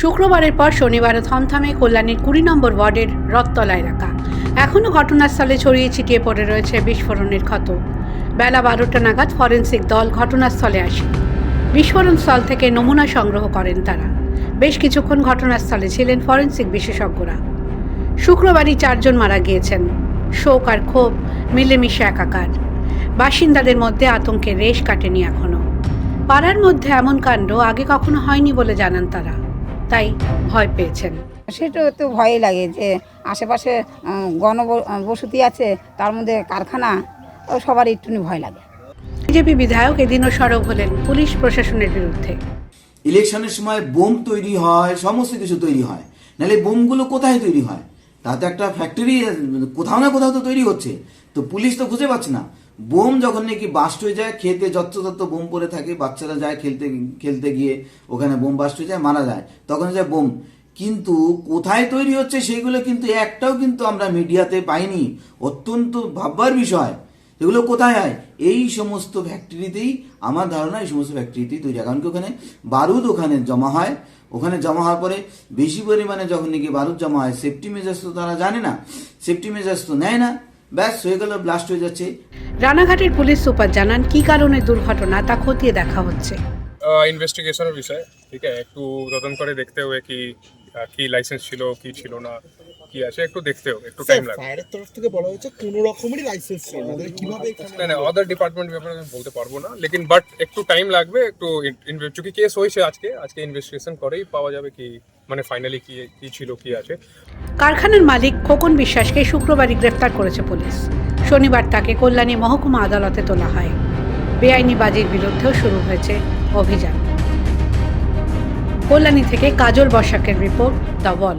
শুক্রবারের পর শনিবারও থমথমে কল্যাণীর কুড়ি নম্বর ওয়ার্ডের রথতলা এলাকা। এখনও ঘটনাস্থলে ছড়িয়ে ছিটিয়ে পড়ে রয়েছে বিস্ফোরণের ক্ষত। বেলা বারোটা নাগাদ ফরেন্সিক দল ঘটনাস্থলে আসে। বিস্ফোরণস্থল থেকে নমুনা সংগ্রহ করেন তারা। বেশ কিছুক্ষণ ঘটনাস্থলে ছিলেন ফরেন্সিক বিশেষজ্ঞরা। শুক্রবারই চারজন মারা গিয়েছেন। শোক আর ক্ষোভ, মিলেমিশে একাকার। বাসিন্দাদের মধ্যে আতঙ্কের রেশ কাটেনি এখনও। পাড়ার মধ্যে এমন কাণ্ড আগে কখনো হয়নি বলে জানান তারা। তাই ভয় পেয়েছেন। সেটা তো ভয় লাগে যে আশেপাশে গণবসতি আছে তার মধ্যে কারখানা ও সবারই একটু ভয় লাগে। বিজেপি বিধায়ক এদিনও সরব হলেন পুলিশ প্রশাসনের বিরুদ্ধে। ইলেকশনের সময় বোম তৈরি হয় সমস্ত কিছু তৈরি হয়। নাহলে বোমগুলো কোথায় তৈরি হয়? তাতে একটা ফ্যাক্টরি কোথাও না কোথাও তো তৈরি হচ্ছে। তো পুলিশ তো খুঁজে পাচ্ছে না। বোম যখন নাকি বাস্ট হয়ে যায়, খেতে যত্রতত্র বোম পরে থাকে, বাচ্চারা যায় খেলতে খেলতে গিয়ে ওখানে বোম বাস্ট হয়ে যায়, মারা যায়। তখন যায় বোম। কিন্তু কোথায় তৈরি হচ্ছে সেইগুলো কিন্তু একটাও কিন্তু আমরা মিডিয়াতে পাইনি। অত্যন্ত ভাববার বিষয়। এগুলো কোথায় হয় এই সমস্ত ফ্যাক্টরিতেই আমার ধারণা এই সমস্ত ফ্যাক্টরিতেই তৈরি হয়। কারণ কি ওখানে বারুদ ওখানে জমা হয়। ওখানে জমা হওয়ার পরে বেশি পরিমাণে যখন নাকি বারুদ জমা হয় সেফটি মেজার্স তো তারা জানে না সেফটি মেজার্স তো নেয় না। ব্যাস হয়ে গেল ব্লাস্ট হয়ে যাচ্ছে। রানাঘাটের পুলিশ সুপার জানান কী কারণে দুর্ঘটনা তা খতিয়ে দেখা হচ্ছে। ইনভেস্টিগেশনের বিষয় ঠিক আছে? একটু তদন্ত করে দেখতে হবে কি কি লাইসেন্স ছিল কি ছিল না। কি আছে একটু দেখতে হবে একটু টাইম লাগবে। ফায়ারের তরফ থেকে বলা হয়েছে কোনো রকমেরই লাইসেন্স তাহলে কীভাবে এখানে না না আদার ডিপার্টমেন্ট ব্যাপারে আমি বলতে পারব না লেকিন বাট একটু টাইম লাগবে একটু চুকি কেস হয়েছে আজকে আজকে ইনভেস্টিগেশন করেই পাওয়া যাবে কি মানে ফাইনালি কি কি ছিল কি আছে। কারখানার মালিক খোকন বিশ্বাসকে শুক্রবারই গ্রেফতার করেছে পুলিশ। শনিবার তাকে কল্যাণী মহকুমা আদালতে তোলা হয়। বেআইনি বাজির বিরুদ্ধেও শুরু হয়েছে অভিযান। কল্যাণী থেকে কাজল বসাকের রিপোর্ট দ্য ওয়াল।